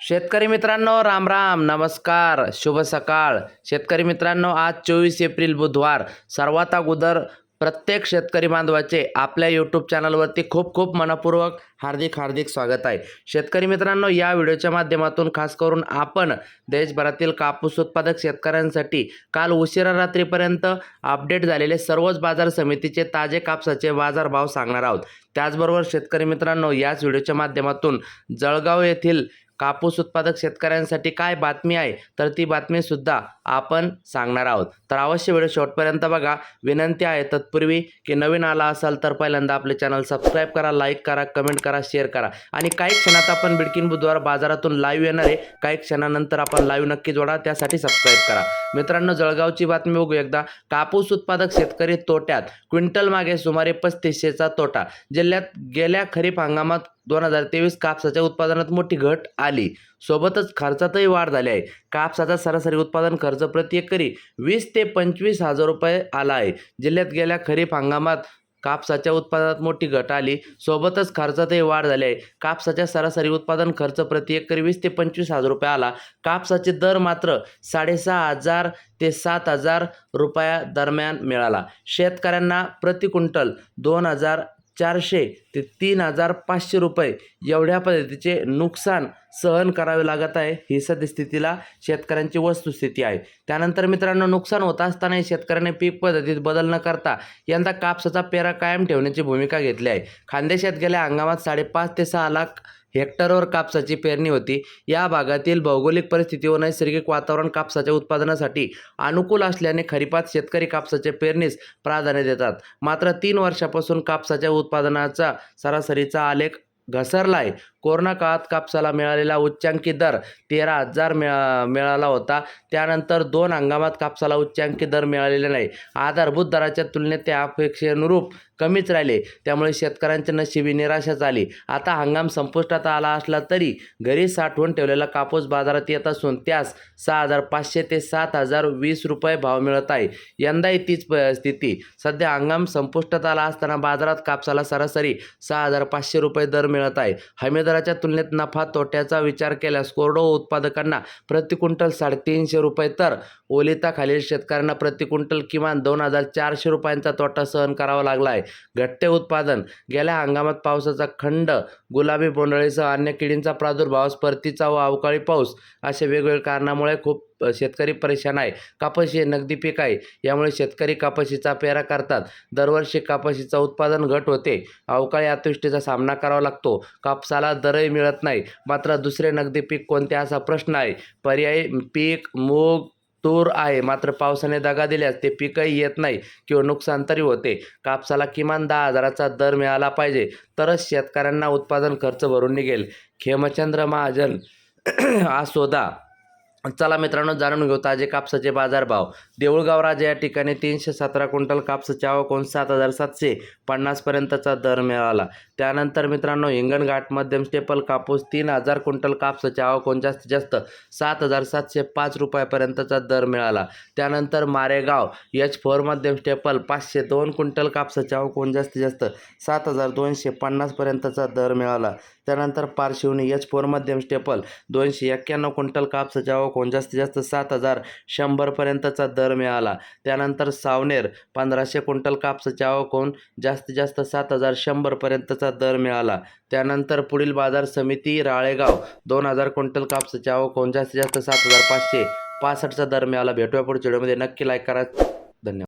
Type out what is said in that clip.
शेतकरी मित्रांनो राम राम नमस्कार शुभ सकाळ. शेतकरी मित्रांनो आज चोवीस एप्रिल बुधवार. सर्वात अगोदर प्रत्येक शेतकरी बांधवाचे आपल्या यूट्यूब चॅनलवरती खूप खूप मनपूर्वक हार्दिक हार्दिक स्वागत आहे. शेतकरी मित्रांनो या व्हिडिओच्या माध्यमातून खास करून आपण देशभरातील कापूस उत्पादक शेतकऱ्यांसाठी काल उशिरा रात्रीपर्यंत अपडेट झालेले सर्वच बाजार समितीचे ताजे कापसाचे बाजारभाव सांगणार आहोत. त्याचबरोबर शेतकरी मित्रांनो याच व्हिडिओच्या माध्यमातून जळगाव येथील कापूस उत्पादक शेतकऱ्यांसाठी काय बातमी आहे तर ती बातमीसुद्धा आपण सांगणार आहोत. तर अवश्य व्हिडिओ शेवटपर्यंत बघा. विनंती आहे तत्पूर्वी की नवीन आला असाल तर पहिल्यांदा आपले चॅनल सबस्क्राईब करा लाईक करा कमेंट करा शेअर करा. आणि काही क्षणात आपण बिडकीन बुधवार बाजारातून लाईव्ह येणार आहे. काही क्षणानंतर आपण लाईव्ह नक्की जोडा त्यासाठी सबस्क्राईब करा. मित्रांनो जळगावची बातमी बघू एकदा. कापूस उत्पादक शेतकरी तोट्यात क्विंटल मागे सुमारे पस्तीसशेचा तोटा. जिल्ह्यात गेल्या खरीप हंगामात दोन हजार तेवीस कापसाच्या उत्पादनात मोठी घट आली. सोबतच खर्चातही वाढ झाली आहे. कापसाचा सरासरी उत्पादन खर्च प्रति एकरी वीस ते पंचवीस हजार रुपये आला आहे. जिल्ह्यात गेल्या खरीप हंगामात कापसाच्या उत्पादनात मोठी घट आली. सोबतच खर्चातही वाढ झाली आहे. कापसाच्या सरासरी उत्पादन खर्च प्रति एकरी वीस ते पंचवीस हजार रुपये आला. कापसाचे दर मात्र साडेसहा हजार ते सात हजार रुपया दरम्यान मिळाला. शेतकऱ्यांना प्रति क्विंटल दोन हजार चारशे ते तीन हजार पाचशे रुपये एवढ्या पद्धतीचे नुकसान सहन करावे लागत आहे. ही सद्यस्थितीला शेतकऱ्यांची वस्तुस्थिती आहे. त्यानंतर मित्रांनो नुकसान होत असतानाही शेतकऱ्याने पीक पद्धतीत बदल न करता यंदा कापसाचा पेरा कायम ठेवण्याची भूमिका घेतली आहे. खानदेशात गेल्या हंगामात साडेपाच ते सहा लाख हेक्टरवर कापसाची पेरणी होती. या भागातील भौगोलिक परिस्थिती व नैसर्गिक वातावरण कापसाच्या उत्पादनासाठी अनुकूल असल्याने खरीपात शेतकरी कापसाच्या पेरणीस प्राधान्य देतात. मात्र तीन वर्षापासून कापसाच्या उत्पादनाचा सरासरीचा आलेख घसरला आहे कोरोना काळात कापसाला मिळालेला उच्चांकी दर तेरा हजार मिळा मिळाला होता. त्यानंतर दोन हंगामात कापसाला उच्चांकी दर मिळालेले नाही. आधारभूत दराच्या तुलनेत त्या अपेक्षेनुरूप कमीच राहिले. त्यामुळे शेतकऱ्यांच्या नशिबी निराशा झाली आता हंगाम संपुष्टात आला असला तरी घरी साठवून ठेवलेला कापूस बाजारात येत असून त्यास सहा हजार पाचशे ते सात हजार वीस रुपये भाव मिळत आहे. यंदाही तीच स्थिती. सध्या हंगाम संपुष्टात आला असताना बाजारात कापसाला सरासरी सहा हजार पाचशे रुपये दर मिळत आहे. हमीदर बाजाराच्या तुलनेत नफा तोट्याचा विचार केल्यास कोरडो उत्पादकांना प्रति क्विंटल साडेतीनशे रुपये तर ओलिताखालील शेतकऱ्यांना प्रति क्विंटल किमान दोन हजार चारशे रुपयांचा तोटा सहन करावा लागला आहे. घट्टे उत्पादन गेल्या हंगामात पावसाचा खंड गुलाबी बोंडळीसह अन्य किडींचा प्रादुर्भाव परतीचा व अवकाळी पाऊस अशा वेगवेगळ्या कारणामुळे खूप शेतकरी परेशान आहे. कापूस हे नगदी पीक आहे. यामुळे शेतकरी कापशीचा पेरा करतात. दरवर्षी कापशीचं उत्पादन घट होते. अवकाळी अतिवृष्टीचा सामना करावा लागतो. कापसाला दरही मिळत नाही. मात्र दुसरे नगदी पीक कोणते असा प्रश्न आहे? पर्यायी पीक मूग तूर आहे. मात्र पावसाने दगा दिल्यास ते पिकही येत नाही किंवा नुकसान तरी होते. कापसाला किमान दहा हजाराचा दर मिळाला पाहिजे. तरच शेतकऱ्यांना उत्पादन खर्च भरून निघेल. खेमचंद्र महाजन आसोदा चला मित्रांनो जाणून घेऊ ताजे कापसाचे बाजारभाव. देऊळगाव राजा या ठिकाणी तीनशे सतरा क्विंटल कापसाच्या आवक सात हजार सातशे पन्नासपर्यंतचा दर मिळाला. त्यानंतर मित्रांनो हिंगणघाट मध्यम स्टेपल कापूस तीन हजार क्विंटल कापसाच्या आवक जास्तीत जास्त सात हजार सातशे पाच रुपयापर्यंतचा दर मिळाला. त्यानंतर मारेगाव एच फोर मध्यम स्टेपल पाचशे दोन क्विंटल कापसाच्या आवक जास्तीत जास्त सात हजार दोनशे पन्नासपर्यंतचा दर मिळाला. त्यानंतर पारशिवनी एच फोर मध्यम स्टेपल. दोनशे एक्क्याण्णव क्विंटल कापसाची आवक होऊन जास्तीत जास्त सात हजार शंभरपर्यंतचा दर मिळाला. त्यानंतर सावनेर पंधराशे क्विंटल कापसाची आवक होऊन जास्तीत जास्त सात हजार शंभरपर्यंतचा दर मिळाला. त्यानंतर पुढील बाजार समिती राळेगाव दोन हजार क्विंटल कापसाची आवक होऊन जास्तीत जास्त सात हजार पाचशे पासष्टचा दर मिळाला. भेटूया पुढच्या व्हिडिओमध्ये. नक्की लाईक करा. धन्यवाद.